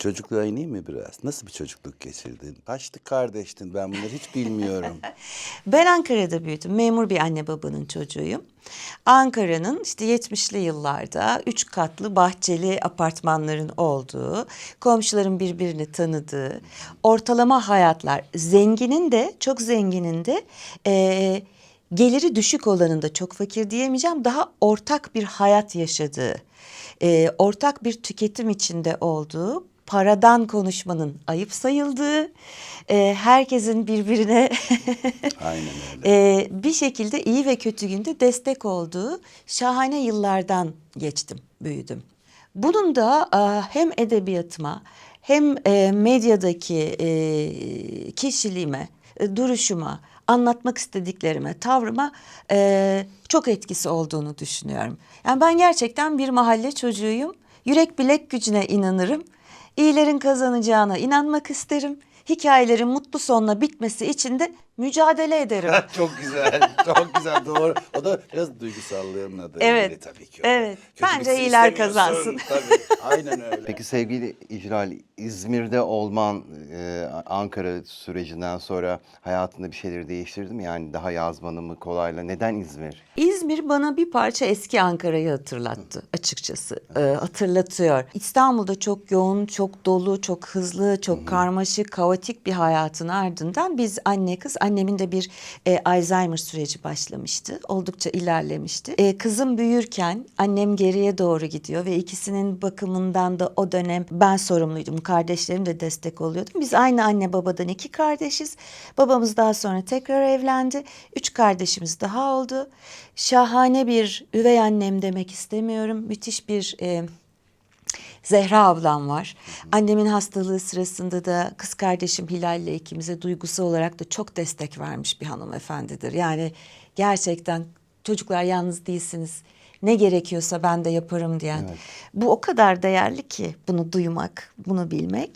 Çocukluğa ineyim mi biraz? Nasıl bir çocukluk geçirdin? Kaçlı kardeştin? Ben bunları hiç bilmiyorum. Ben Ankara'da büyüdüm. Memur bir anne babanın çocuğuyum. Ankara'nın işte 70'li yıllarda üç katlı bahçeli apartmanların olduğu, komşuların birbirini tanıdığı, ortalama hayatlar, zenginin de çok zenginin de eee, geliri düşük olanın da çok fakir diyemeyeceğim, daha ortak bir hayat yaşadığı, eee, ortak bir tüketim içinde olduğu, paradan konuşmanın ayıp sayıldığı, eee, herkesin birbirine Aynen öyle. Ee, bir şekilde iyi ve kötü günde destek olduğu şahane yıllardan geçtim, büyüdüm. Bunun da e, hem edebiyatıma hem e, medyadaki e, kişiliğime, e, duruşuma, anlatmak istediklerime, tavrıma e, çok etkisi olduğunu düşünüyorum. Yani ben gerçekten bir mahalle çocuğuyum. Yürek bilek gücüne inanırım. İyilerin kazanacağına inanmak isterim. Hikayelerin mutlu sonla bitmesi için de mücadele ederim. çok güzel, çok güzel. Doğru. O da biraz duygusallığımla da Evet, ilgili tabii ki. evet. Kötü Bence bitsin iyiler kazansın. Tabii, aynen öyle. Peki sevgili İcral, İzmir'de olman e, Ankara sürecinden sonra hayatında bir şeyleri değiştirdi mi? Yani daha yazmanı mı kolayla? Neden İzmir? İzmir bana bir parça eski Ankara'yı hatırlattı açıkçası. Ee, hatırlatıyor. İstanbul'da çok yoğun, çok dolu, çok hızlı, çok karmaşık, kaotik bir hayatın ardından biz anne kız, annemin de bir e, Alzheimer süreci başlamıştı. Oldukça ilerlemişti. E, kızım büyürken annem geriye doğru gidiyor ve ikisinin bakımından da o dönem ben sorumluydum. Kardeşlerim de destek oluyordu. Biz aynı anne babadan iki kardeşiz. Babamız daha sonra tekrar evlendi. Üç kardeşimiz daha oldu. Şahane bir üvey annem demek istemiyorum. Müthiş bir e, Zehra ablam var. Annemin hastalığı sırasında da kız kardeşim Hilal ile ikimize duygusal olarak da çok destek vermiş bir hanımefendidir. Yani gerçekten çocuklar yalnız değilsiniz. Ne gerekiyorsa ben de yaparım diyen. Bu o kadar değerli ki bunu duymak, bunu bilmek.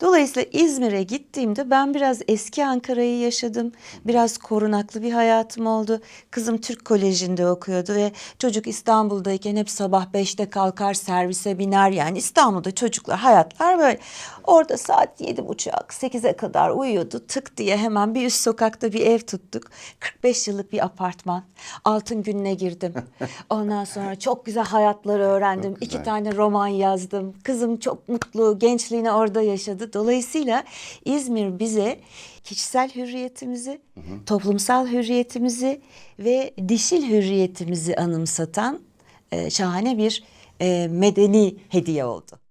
Dolayısıyla İzmir'e gittiğimde ben biraz eski Ankara'yı yaşadım. Biraz korunaklı bir hayatım oldu. Kızım Türk Koleji'nde okuyordu ve çocuk İstanbul'dayken hep sabah beşte kalkar servise biner. Yani İstanbul'da çocuklar hayatlar böyle. Orada saat yedi buçuk, sekize kadar uyuyordu. Tık diye hemen bir üst sokakta bir ev tuttuk. 45 yıllık bir apartman. Altın gününe girdim. Ondan sonra çok güzel hayatları öğrendim. Çok İki güzel. tane roman yazdım. Kızım çok mutlu, gençliğini orada yaşadı. Dolayısıyla İzmir bize kişisel hürriyetimizi, toplumsal hürriyetimizi ve dişil hürriyetimizi anımsatan e, şahane bir e, medeni hediye oldu.